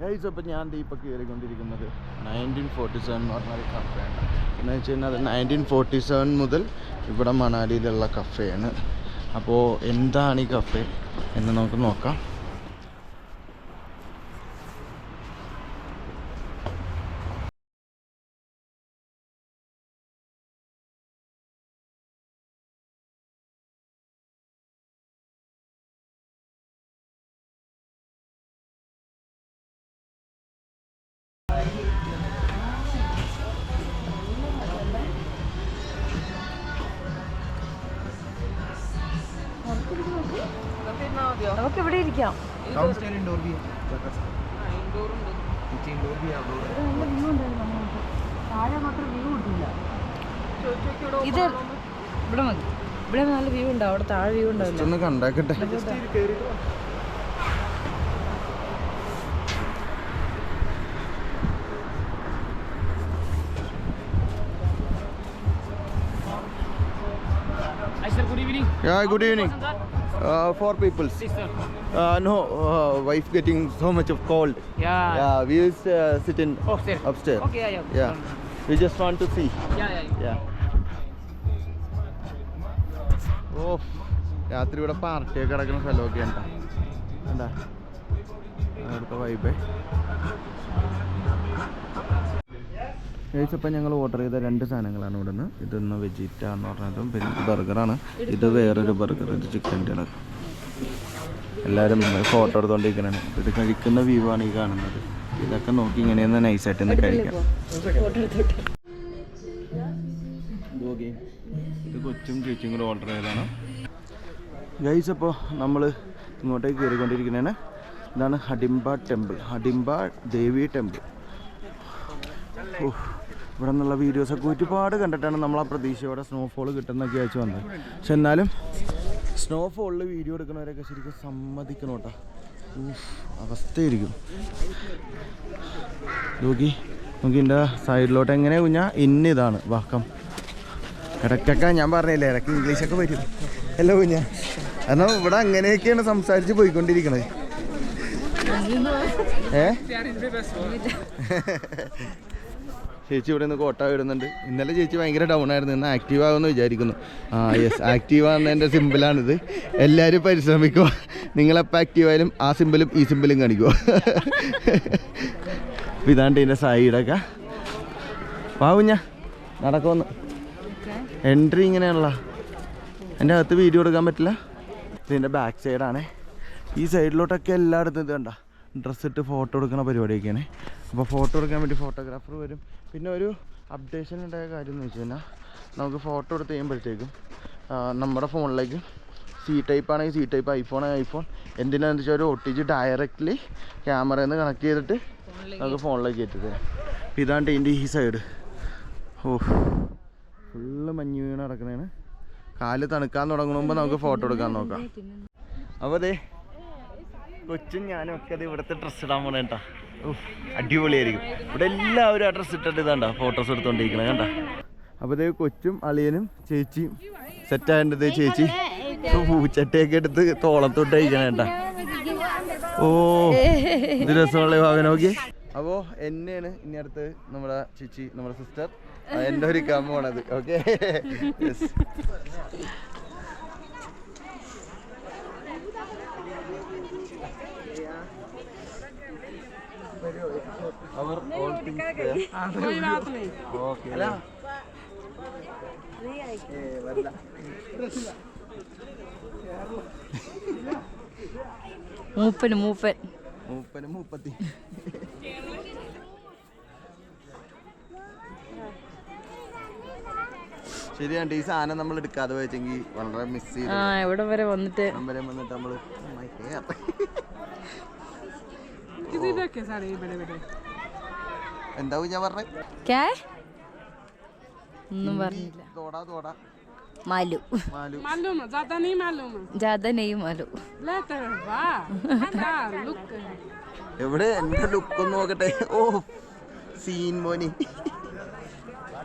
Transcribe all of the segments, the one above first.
Guys അപ്പോൾ ഞാൻ ഇപ്പോൾ കയറിക്കൊണ്ടിരിക്കുന്നത് നയന്റീൻ ഫോർട്ടി സെവൻ എന്ന് പറഞ്ഞൊരു കഫേയാണ്. എന്ന് വെച്ച് കഴിഞ്ഞാൽ നയന്റീൻ ഫോർട്ടി സെവൻ മുതൽ ഇവിടെ മണാലിയിലുള്ള കഫേയാണ്. അപ്പോൾ എന്താണ് ഈ കഫേ എന്ന് നമുക്ക് നോക്കാം. നമുക്ക് ഇവിടെ ഇരിക്കാം. ഇത് ഇവിടെ മതി. ഇവിടെ നല്ല വ്യൂ ഉണ്ടാവും അവിടെ താഴെ വ്യൂ ഉണ്ടാവില്ല കണ്ടാക്കട്ടെ. Good evening good evening. Uh, four people. Sister. Uh, no, uh, wife getting so much of cold. Yeah. Yeah, we used uh, sit in upstairs. upstairs. Okay, yeah, yeah. Yeah, we just want to see. Yeah, yeah. yeah. Yeah. ഓ രാത്രി ഇവിടെ പാർട്ടിയൊക്കെ കിടക്കുന്ന സ്ഥലമൊക്കെ ഉണ്ടാ എന്താ അവിടുത്തെ വൈബേ കഴിച്ചപ്പോൾ ഞങ്ങൾ ഓർഡർ ചെയ്ത രണ്ട് സാധനങ്ങളാണ് ഇവിടെ നിന്ന് ഇതൊന്ന് വെജിറ്റ എന്ന് പറഞ്ഞതും പിന്നെ ബർഗറാണ് ഇത് വേറൊരു ബർഗർ ഇത് ചിക്കന്റെ എല്ലാവരും ഫോട്ടോ എടുത്തോണ്ടിരിക്കണാണ്. ഇത് കഴിക്കുന്ന വ്യൂ ആണ് ഈ കാണുന്നത്. ഇതൊക്കെ നോക്കി ഇങ്ങനെയൊന്ന് നൈസായിട്ട് ഒന്ന് കഴിക്കാം. ഇത് കൊച്ചും ചേച്ചിയും കൂടെ ഓർഡർ ചെയ്തതാണ്. ഗൈസ് അപ്പോൾ നമ്മൾ ഇങ്ങോട്ടേക്ക് കയറിക്കൊണ്ടിരിക്കുന്നതാണ് ഇതാണ് ഹഡിംബ ടെമ്പിൾ ഹഡിംബ ദേവി ടെമ്പിൾ ഇവിടെ നിന്നുള്ള വീഡിയോസൊക്കെ ഒരുപാട് കണ്ടിട്ടാണ് നമ്മൾ ആ പ്രതീക്ഷയോടെ സ്നോഫോൾ കിട്ടുന്നൊക്കെ അയച്ചു വന്നത് പക്ഷെ എന്നാലും സ്നോഫോളിൽ വീഡിയോ എടുക്കുന്നവരൊക്കെ ശരിക്കും സമ്മതിക്കണം കേട്ടോ അവസ്ഥയായിരിക്കും നോക്കി നോക്കി എന്റെ സൈഡിലോട്ട് എങ്ങനെ കുഞ്ഞാ ഇന്ന ഇതാണ് വാക്കം ഇടയ്ക്കൊക്കെ ഞാൻ പറഞ്ഞില്ലേ ഇടയ്ക്ക് ഇംഗ്ലീഷൊക്കെ വരും അല്ല കുഞ്ഞ കാരണം ഇവിടെ അങ്ങനെയൊക്കെയാണ് സംസാരിച്ച് പോയിക്കൊണ്ടിരിക്കണത് ഏ ചേച്ചി ഇവിടെ നിന്ന് കോട്ട ഇടുന്നുണ്ട്. ഇന്നലെ ചേച്ചി ഭയങ്കര ഡൗൺ ആയിരുന്നു. ഇന്ന് ആക്റ്റീവ് ആകുമെന്ന് വിചാരിക്കുന്നു. ആ യെസ് ആക്റ്റീവ് ആകുന്നതിന്റെ സിമ്പിളാണിത് എല്ലാവരും പരിശ്രമിക്കുക. നിങ്ങളെപ്പോൾ ആക്റ്റീവ് ആയാലും ആ സിമ്പിളും ഈ സിമ്പിളും കാണിക്കുക. അപ്പോൾ ഇതാണ്ട് ഇതിന്റെ സൈഡൊക്കെ പാവുഞ്ഞ നടക്കുമെന്ന് എൻട്രി ഇങ്ങനെയുള്ള എന്റെ അകത്ത് വീഡിയോ എടുക്കാൻ പറ്റില്ല. ഇതിന്റെ ബാക്ക് സൈഡാണേ ഈ സൈഡിലോട്ടൊക്കെ എല്ലായിടത്തും ഇത് കണ്ട? ഡ്രസ്സ് ഇട്ട് ഫോട്ടോ എടുക്കുന്ന പരിപാടിയൊക്കെയാണ്. അപ്പോൾ ഫോട്ടോ എടുക്കാൻ വേണ്ടി ഫോട്ടോഗ്രാഫർ വരും. പിന്നെ ഒരു അപ്ഡേഷൻ ഉണ്ടായ കാര്യം എന്ന് വെച്ച് കഴിഞ്ഞാൽ നമുക്ക് ഫോട്ടോ എടുത്ത് കഴിയുമ്പോഴത്തേക്കും നമ്മുടെ ഫോണിലേക്ക് സി ടൈപ്പ് ആണെങ്കിൽ സി ടൈപ്പ് ഐഫോൺ ഐഫോൺ എന്തിനാന്ന് വെച്ചാൽ ഒരു ഒ ജി ഡയറക്റ്റ്ലി ക്യാമറയിൽ നിന്ന് കണക്ട് ചെയ്തിട്ട് നമുക്ക് ഫോണിലേക്ക് എത്തിത്തരാം തരാം. അപ്പോൾ ഇതാണ് ഇതിന്റെ ഈ സൈഡ് ഓ ഫുള്ള് മഞ്ഞ് വീണ് കിടക്കുന്നതാണ് കാൽ തണുക്കാൻ തുടങ്ങുമ്പോൾ നമുക്ക് ഫോട്ടോ എടുക്കാൻ നോക്കാം. അപ്പോൾ അതെ കൊച്ചും ഞാനും ഒക്കെ അത് ഇവിടുത്തെ ഡ്രസ്സ് ഇടാൻ പോണേ കേട്ടാ അടിപൊളിയായിരിക്കും. ഇവിടെ എല്ലാവരും ആ ഡ്രസ്സ് ഇട്ടിട്ട് ഇതാണ്ട ഫോട്ടോസ് എടുത്തോണ്ടിരിക്കണേ കണ്ട. അപ്പോൾ ഇതേ കൊച്ചും അളിയനും ചേച്ചിയും സെറ്റായത് ചേച്ചി. പൂച്ചട്ടയൊക്കെ എടുത്ത് തോളത്തോട്ട് അയക്കണേട്ടാ കേട്ടാ ഓ ഇത് രസമുള്ള ഭാവന നോക്കി അപ്പോൾ എന്നെയാണ് ഇനി അടുത്ത് നമ്മുടെ ചേച്ചി നമ്മുടെ സിസ്റ്റർ എന്റെ ഒരു പോണത്. ഓക്കെ മൂപ്പന് മൂപ്പൻ. മൂപ്പന് മൂപ്പത്തി. ശരിയാണ് ഈ സാധനം നമ്മൾ എടുക്കാതെ വെച്ചെങ്കിൽ വളരെ മിസ് ചെയ്തു ആ എവിടെ വരെ വന്നിട്ട് അമ്പലം വന്നിട്ട് നമ്മള് oh my hair. किसी देखे सारे ये बड़े बड़े എന്താവും ഞാൻ പറഞ്ഞേ ക്യാ ഒന്നും പറഞ്ഞില്ല തോടാ തോടാ മാലു മാലു मालूम है ज्यादा नहीं मालूम है ജാഥ നെയ് മാലു लेते हैं वाह हाँ, लुक है എവിടെ എന്റെ ലുക്ക് ഒന്ന് നോക്കട്ടെ ഓ സീൻ മോനി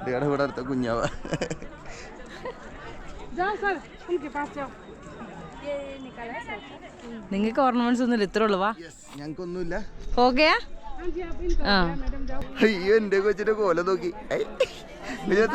ഇവിടെ ഇവിടെ അടുത്ത കുഞ്ഞാവ जाओ सर उनके पास जाओ നിങ്ങൾക്ക് ഓർണമെന്റ്സ് ഒന്നുമില്ല ഇത്രേ ഉള്ളു വാ ഞങ്ങൾക്കൊന്നുമില്ല ഓക്കെയാ जी आप इन ആ मैडम जाओ അയ്യോ എൻ്റെ കൊച്ചിന്റെ കോല നോക്കി ഐ. ഇതിനകത്ത്